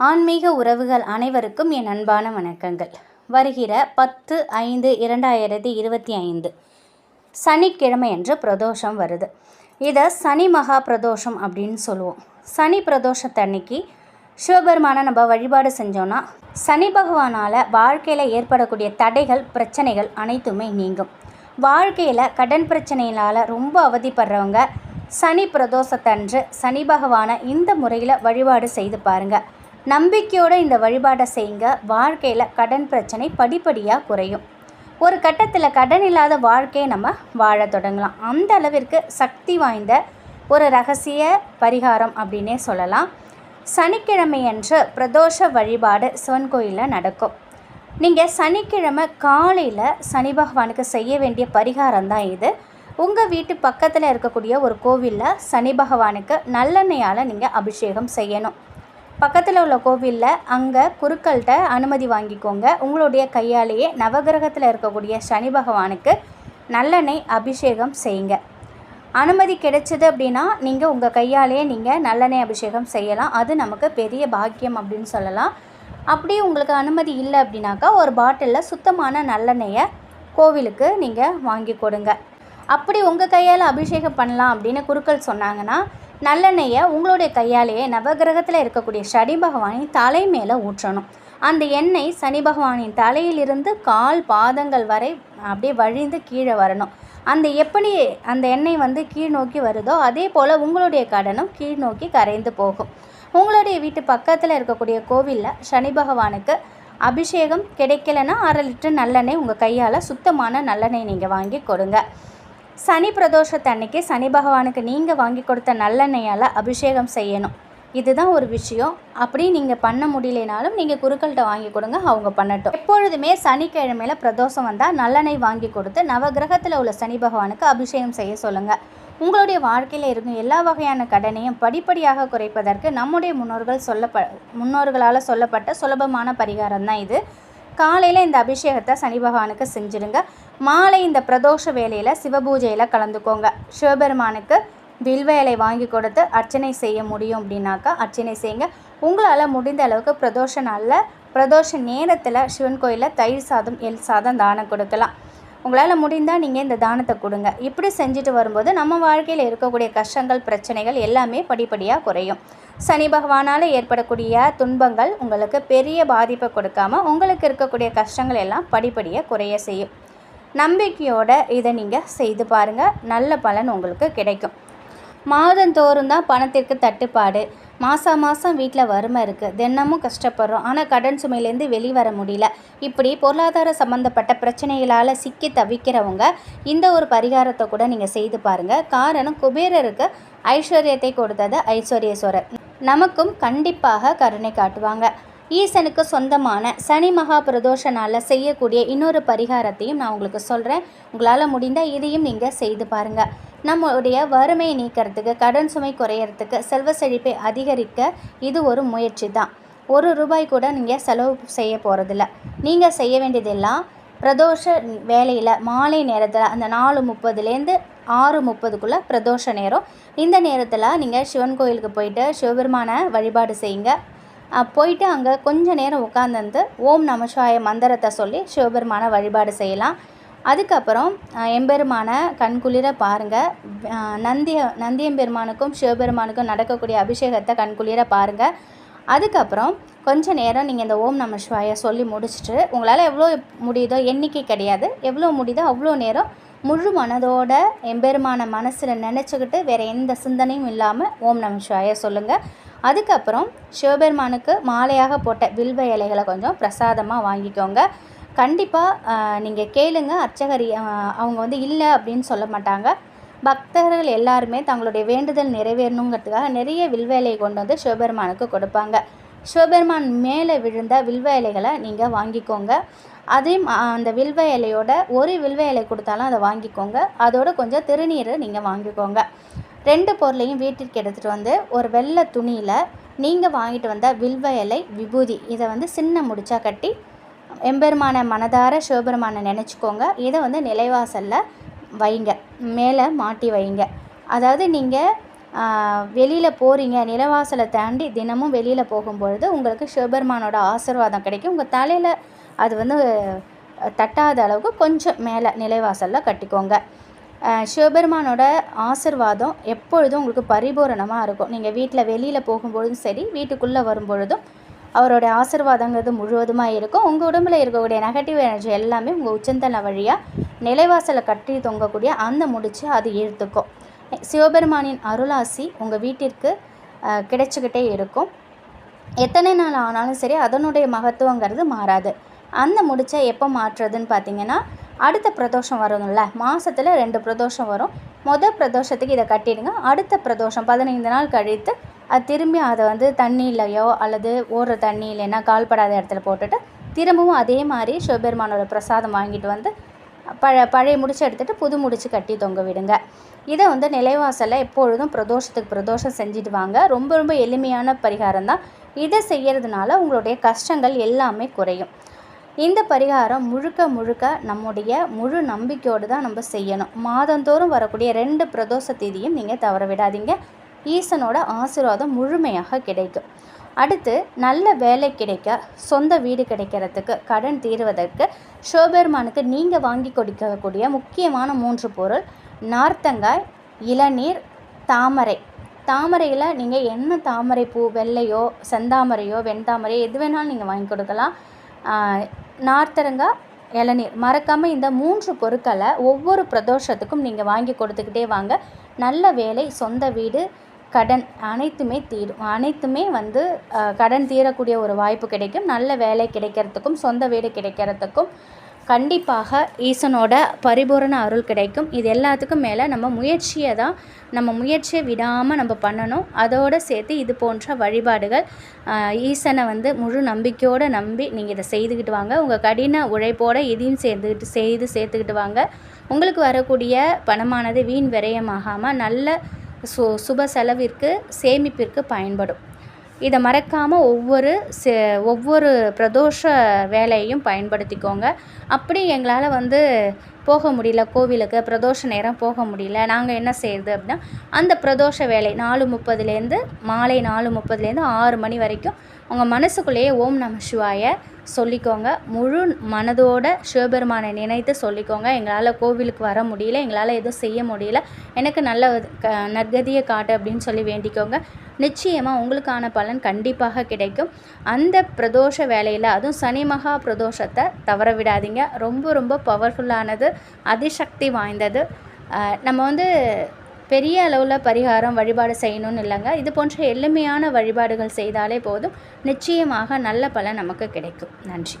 ஆன்மீக உறவுகள் அனைவருக்கும் என் அன்பான வணக்கங்கள். வருகிற பத்து ஐந்து இரண்டாயிரத்தி இருபத்தி ஐந்து சனிக்கிழமை என்று பிரதோஷம் வருது. இதை சனி மகா பிரதோஷம் அப்படின்னு சொல்லுவோம். சனி பிரதோஷத்தன்னைக்கு சிவபெருமானை நம்ம வழிபாடு செஞ்சோன்னா சனி பகவானால் வாழ்க்கையில் ஏற்படக்கூடிய தடைகள் பிரச்சனைகள் அனைத்துமே நீங்கும். வாழ்க்கையில் கடன் பிரச்சனையினால் ரொம்ப அவதிப்படுறவங்க சனி பிரதோஷத்தன்று சனி பகவானை இந்த முறையில் வழிபாடு செய்து பாருங்கள் நம்பிக்கையோடு இந்த வழிபாடை செய்யுங்க. வாழ்க்கையில் கடன் பிரச்சனை படிப்படியாக குறையும். ஒரு கட்டத்தில் கடன் இல்லாத வாழ்க்கையை நம்ம வாழ தொடங்கலாம். அந்த அளவிற்கு சக்தி வாய்ந்த ஒரு ரகசிய பரிகாரம் அப்படின்னே சொல்லலாம். சனிக்கிழமையன்று பிரதோஷ வழிபாடு சிவன் கோயிலில் நடக்கும். நீங்கள் சனிக்கிழமை காலையில் சனி பகவானுக்கு செய்ய வேண்டிய பரிகாரம் தான் இது. உங்கள் வீட்டு பக்கத்தில் இருக்கக்கூடிய ஒரு கோவிலில் சனி பகவானுக்கு நல்லெண்ணெயால் நீங்கள் அபிஷேகம் செய்யணும். பக்கத்தில் உள்ள கோவிலில் அங்கே குருக்கள்கிட்ட அனுமதி வாங்கிக்கோங்க. உங்களுடைய கையாலேயே நவகிரகத்தில் இருக்கக்கூடிய சனி பகவானுக்கு நல்லெண்ணெய் அபிஷேகம் செய்யுங்க. அனுமதி கிடைச்சது அப்படின்னா நீங்கள் உங்கள் கையாலேயே நீங்கள் நல்லெண்ணெய் அபிஷேகம் செய்யலாம். அது நமக்கு பெரிய பாக்கியம் அப்படின்னு சொல்லலாம். அப்படி உங்களுக்கு அனுமதி இல்லை அப்படின்னாக்கா ஒரு பாட்டிலில் சுத்தமான நல்லெண்ணெயை கோவிலுக்கு நீங்கள் வாங்கி கொடுங்க. அப்படி உங்கள் கையால் அபிஷேகம் பண்ணலாம் அப்படின்னு குருக்கள் சொன்னாங்கன்னா நல்லெண்ணெயை உங்களுடைய கையாலேயே நவகிரகத்தில் இருக்கக்கூடிய சனி பகவானின் தலை மேலே ஊற்றணும். அந்த எண்ணெய் சனி பகவானின் தலையிலிருந்து கால் பாதங்கள் வரை அப்படியே வழிந்து கீழே வரணும். அந்த எப்படி அந்த எண்ணெய் வந்து கீழ் நோக்கி வருதோ அதே போல் உங்களுடைய கடனும் கீழ் நோக்கி கரைந்து போகும். உங்களுடைய வீட்டு பக்கத்தில் இருக்கக்கூடிய கோவிலில் சனி பகவானுக்கு அபிஷேகம் கிடைக்கலன்னா அரை லிட்டர் நல்லெண்ணெய் உங்கள் கையால் சுத்தமான நல்லெண்ணெய் நீங்கள் வாங்கி கொடுங்க. சனி பிரதோஷத்தன்னைக்கு சனி பகவானுக்கு நீங்கள் வாங்கி கொடுத்த நல்லெண்ணெயால் அபிஷேகம் செய்யணும். இதுதான் ஒரு விஷயம். அப்படி நீங்கள் பண்ண முடியலனாலும் நீங்கள் குருக்கள்கிட்ட வாங்கி கொடுங்க அவங்க பண்ணட்டும். எப்பொழுதுமே சனிக்கிழமையில் பிரதோஷம் வந்தால் நல்லெண்ணெய் வாங்கி கொடுத்து நவகிரகத்தில் உள்ள சனி பகவானுக்கு அபிஷேகம் செய்ய சொல்லுங்கள் உங்களுடைய வாழ்க்கையில் இருக்கும் எல்லா வகையான கடனையும் படிப்படியாக குறைப்பதற்கு நம்முடைய முன்னோர்கள் சொல்லப்ப முன்னோர்களால் சொல்லப்பட்ட சுலபமான பரிகாரம் தான் இது. காலையில் இந்த அபிஷேகத்தை சனி பகவானுக்கு செஞ்சுருங்க மாலை இந்த பிரதோஷ வேலையில் சிவபூஜையில் கலந்துக்கோங்க. சிவபெருமானுக்கு வில்வேலை வாங்கி கொடுத்து அர்ச்சனை செய்ய முடியும் அப்படின்னாக்கா அர்ச்சனை செய்யுங்க. உங்களால் முடிந்த அளவுக்கு பிரதோஷ நாளில் பிரதோஷ நேரத்தில் சிவன் கோயிலில் தயிர் சாதம் எல் சாதம் தானம் கொடுக்கலாம். உங்களால் முடிந்தால் நீங்கள் இந்த தானத்தை கொடுங்க. இப்படி செஞ்சுட்டு வரும்போது நம்ம வாழ்க்கையில் இருக்கக்கூடிய கஷ்டங்கள் பிரச்சனைகள் எல்லாமே படிப்படியாக குறையும். சனி பகவானால் ஏற்படக்கூடிய துன்பங்கள் உங்களுக்கு பெரிய பாதிப்பை கொடுக்காம உங்களுக்கு இருக்கக்கூடிய கஷ்டங்கள் எல்லாம் படிப்படியாக குறைய செய்யும். நம்பிக்கையோடு இதை நீங்கள் செய்து பாருங்கள் நல்ல பலன் உங்களுக்கு கிடைக்கும். மாதந்தோறும் தான் பணத்திற்கு தட்டுப்பாடு. மாதம் மாதம் வீட்டில் வறுமை இருக்குது தினமும் கஷ்டப்படுறோம். ஆனால் கடன் சுமையிலேருந்து வெளிவர முடியல. இப்படி பொருளாதார சம்மந்தப்பட்ட பிரச்சனைகளால் சிக்கி தவிக்கிறவங்க இந்த ஒரு பரிகாரத்தை கூட நீங்கள் செய்து பாருங்கள் காரணம் குபேரருக்கு ஐஸ்வர்யத்தை கொடுத்தது ஐஸ்வர்யேஸ்வரர். நமக்கும் கண்டிப்பாக கருணை காட்டுவாங்க. ஈசனுக்கு சொந்தமான சனி மகா பிரதோஷ நாளில் செய்யக்கூடிய இன்னொரு பரிகாரத்தையும் நான் உங்களுக்கு சொல்கிறேன் உங்களால் முடிந்தால் இதையும் நீங்கள் செய்து பாருங்கள் நம்மளுடைய வறுமையை நீக்கிறதுக்கு கடன் சுமை குறையறதுக்கு செல்வ செழிப்பை அதிகரிக்க இது ஒரு முயற்சி தான். ஒரு ரூபாய் கூட நீங்கள் செலவு செய்ய போகிறதில்ல நீங்கள் செய்ய வேண்டியதெல்லாம் பிரதோஷ வேலையில் மாலை நேரத்தில் அந்த நாலு முப்பதுலேருந்து ஆறு முப்பதுக்குள்ளே பிரதோஷ நேரம். இந்த நேரத்தில் நீங்கள் சிவன் கோயிலுக்கு போயிட்டு சிவபெருமான வழிபாடு செய்யுங்க. போயிட்டு அங்கே கொஞ்ச நேரம் உட்காந்துருந்து ஓம் நமசிவாய மந்திரத்தை சொல்லி சிவபெருமான வழிபாடு செய்யலாம். அதுக்கப்புறம் எம்பெருமான கண்குளிர பாருங்கள் நந்திய நந்தியம்பெருமானுக்கும் சிவபெருமானுக்கும் நடக்கக்கூடிய அபிஷேகத்தை கண்குளிர பாருங்கள் அதுக்கப்புறம் கொஞ்ச நேரம் நீங்கள் இந்த ஓம் நம சிவாய சொல்லி முடிச்சுட்டு உங்களால் எவ்வளோ முடியுதோ எண்ணிக்கை கிடையாது. எவ்வளோ முடியுதோ அவ்வளோ நேரம் முழு மனதோட எம்பெருமான மனசில் நினச்சிக்கிட்டு வேறு எந்த சிந்தனையும் இல்லாமல் ஓம் நம சிவாய சொல்லுங்கள் அதுக்கப்புறம் சிவபெருமானுக்கு மாலையாக போட்ட வில்வ இலைகளை கொஞ்சம் பிரசாதமாக வாங்கிக்கோங்க. கண்டிப்பாக நீங்கள் கேளுங்க. அர்ச்சகரி அவங்க வந்து இல்லை அப்படின்னு சொல்ல மாட்டாங்க. பக்தர்கள் எல்லாருமே தங்களுடைய வேண்டுதல் நிறைவேறணுங்கிறதுக்காக நிறைய வில்வ இலையை கொண்டு வந்து சிவபெருமானுக்கு கொடுப்பாங்க. சிவபெருமான் மேலே விழுந்த வில்வ இலைகளை நீங்கள் வாங்கிக்கோங்க. அதையும் அந்த வில்வ இலையோட ஒரு வில்வ இலை கொடுத்தாலும் அதை வாங்கிக்கோங்க. அதோட கொஞ்சம் திருநீர் நீங்கள் வாங்கிக்கோங்க. ரெண்டு பொருளையும் வீட்டிற்கு எடுத்துகிட்டு வந்து ஒரு வெள்ளை துணியில் நீங்கள் வாங்கிட்டு வந்த வில்வ இலை விபூதி இதை வந்து சின்ன முடிச்சா கட்டி எம்பெருமான மனதார சிவபெருமானை நினச்சிக்கோங்க. இதை வந்து நிலைவாசலில் வைங்க. மேலே மாட்டி வைங்க. அதாவது நீங்கள் வெளியில் போகிறீங்க நிலவாசலை தாண்டி தினமும் வெளியில் போகும்பொழுது உங்களுக்கு சிவபெருமானோட ஆசீர்வாதம் கிடைக்கும். உங்கள் தலையில் அது வந்து தட்டாத அளவுக்கு கொஞ்சம் மேலே நிலைவாசலில் கட்டிக்கோங்க. சிவபெருமானோட ஆசிர்வாதம் எப்பொழுதும் உங்களுக்கு பரிபூரணமாக இருக்கும். நீங்கள் வீட்டில் வெளியில் போகும்பொழுதும் சரி வீட்டுக்குள்ளே வரும்பொழுதும் அவரோட ஆசிர்வாதங்கிறது முழுவதுமாக இருக்கும். உங்கள் உடம்புல இருக்கக்கூடிய நெகட்டிவ் எனர்ஜி எல்லாமே உங்கள் உச்சந்தலை வழியாக நிலைவாசலை கட்டி தொங்கக்கூடிய அந்த முடிச்சு அது ஈர்த்துக்கும். சிவபெருமானின் அருளாசி உங்கள் வீட்டிற்கு கிடைச்சிக்கிட்டே இருக்கும். எத்தனை நாள் ஆனாலும் சரி அதனுடைய மகத்துவங்கிறது மாறாது. அந்த முடிச்சை எப்போ மாற்றுறதுன்னு பார்த்தீங்கன்னா அடுத்த பிரதோஷம் வரும்ல மாதத்தில் ரெண்டு பிரதோஷம் வரும். மொதல் பிரதோஷத்துக்கு இதை கட்டிடுங்க. அடுத்த பிரதோஷம் பதினைந்து நாள் கழித்து அது திரும்பி அதை வந்து தண்ணியிலையோ அல்லது ஓடுற தண்ணி இல்லைன்னா கால்படாத இடத்துல போட்டுட்டு திரும்பவும் அதே மாதிரி சிவபெருமானோட பிரசாதம் வாங்கிட்டு வந்து பழ பழைய முடிச்சு எடுத்துகிட்டு புது முடிச்சு கட்டி தொங்க விடுங்க. இதை வந்து நிலைவாசலில் எப்பொழுதும் பிரதோஷத்துக்கு பிரதோஷம் செஞ்சுட்டு வாங்க. ரொம்ப ரொம்ப எளிமையான பரிகாரம் தான் இதை செய்கிறதுனால உங்களுடைய கஷ்டங்கள் எல்லாமே குறையும். இந்த பரிகாரம் முழுக்க முழுக்க நம்முடைய முழு நம்பிக்கையோடு தான் நம்ம செய்யணும். மாதந்தோறும் வரக்கூடிய ரெண்டு பிரதோஷ தேதியும் நீங்கள் தவற விடாதீங்க. ஈசனோட ஆசீர்வாதம் முழுமையாக கிடைக்கும். அடுத்து நல்ல வேலை கிடைக்க சொந்த வீடு கிடைக்கிறதுக்கு கடன் தீர்வதற்கு ஷோபெருமானுக்கு நீங்கள் வாங்கி கொடுக்கக்கூடிய முக்கியமான மூன்று பொருள் நார்த்தங்காய் இளநீர் தாமரை. தாமரையில் நீங்கள் என்ன தாமரை பூ வெள்ளையோ செந்தாமரையோ வெண்தாமரையோ எது வேணாலும் நீங்கள் வாங்கி கொடுக்கலாம். நார்த்தரங்கா நார்த்தரங்காய் இளநீர். மறக்காமல் இந்த மூன்று பொருட்களை ஒவ்வொரு பிரதோஷத்துக்கும் நீங்கள் வாங்கி கொடுத்துக்கிட்டே வாங்க. நல்ல வேலை சொந்த வீடு கடன் அனைத்துமே தீரும். அனைத்துமே வந்து கடன் தீரக்கூடிய ஒரு வாய்ப்பு கிடைக்கும். நல்ல வேலை கிடைக்கிறதுக்கும் சொந்த வீடு கிடைக்கிறதுக்கும் கண்டிப்பாக ஈசனோட பரிபூரண அருள் கிடைக்கும். இது எல்லாத்துக்கும் மேலே நம்ம முயற்சியை தான் நம்ம முயற்சியை விடாமல் நம்ம பண்ணணும். அதோடு சேர்த்து இது போன்ற வழிபாடுகள் ஈசனை வந்து முழு நம்பிக்கையோடு நம்பி நீங்கள் இதை செய்துக்கிட்டு வாங்க. உங்கள் கடின உழைப்போடு இதையும் சேர்ந்துக்கிட்டு செய்து சேர்த்துக்கிட்டு வாங்க. உங்களுக்கு வரக்கூடிய பணமானது வீண் விரயமாகாமல் நல்ல சு சுப செலவிற்கு சேமிப்பிற்கு பயன்படும். இதை மறக்காமல் ஒவ்வொரு செ ஒவ்வொரு பிரதோஷ வேலையையும் பயன்படுத்திக்கோங்க. அப்படி எங்களால் வந்து போக முடியல கோவிலுக்கு பிரதோஷ நேரம் போக முடியல நாங்கள் என்ன செய்யறது அப்படின்னா அந்த பிரதோஷ வேலை நாலு முப்பதுலேருந்து மாலை நாலு முப்பதுலேருந்து ஆறு மணி வரைக்கும் உங்கள் மனசுக்குள்ளேயே ஓம் நம சிவாய சொல்லிக்கோங்க. முழு மனதோட சிவபெருமானை நினைத்து சொல்லிக்கோங்க. எங்களால் கோவிலுக்கு வர முடியல எங்களால் எதுவும் செய்ய முடியல எனக்கு நல்ல க நற்கதியை காட்டு அப்படின்னு சொல்லி வேண்டிக்கோங்க. நிச்சயமாக உங்களுக்கான பலன் கண்டிப்பாக கிடைக்கும். அந்த பிரதோஷ வேலையில் அதுவும் சனி மகா பிரதோஷத்தை தவற விடாதீங்க. ரொம்ப ரொம்ப பவர்ஃபுல்லானது அதிசக்தி வாய்ந்தது. நம்ம வந்து பெரிய அளவில் பரிகாரம் வழிபாடு செய்யணும்னு இல்லைங்க. இது போன்ற எளிமையான வழிபாடுகள் செய்தாலே போதும். நிச்சயமாக நல்ல பலன் நமக்கு கிடைக்கும். நன்றி.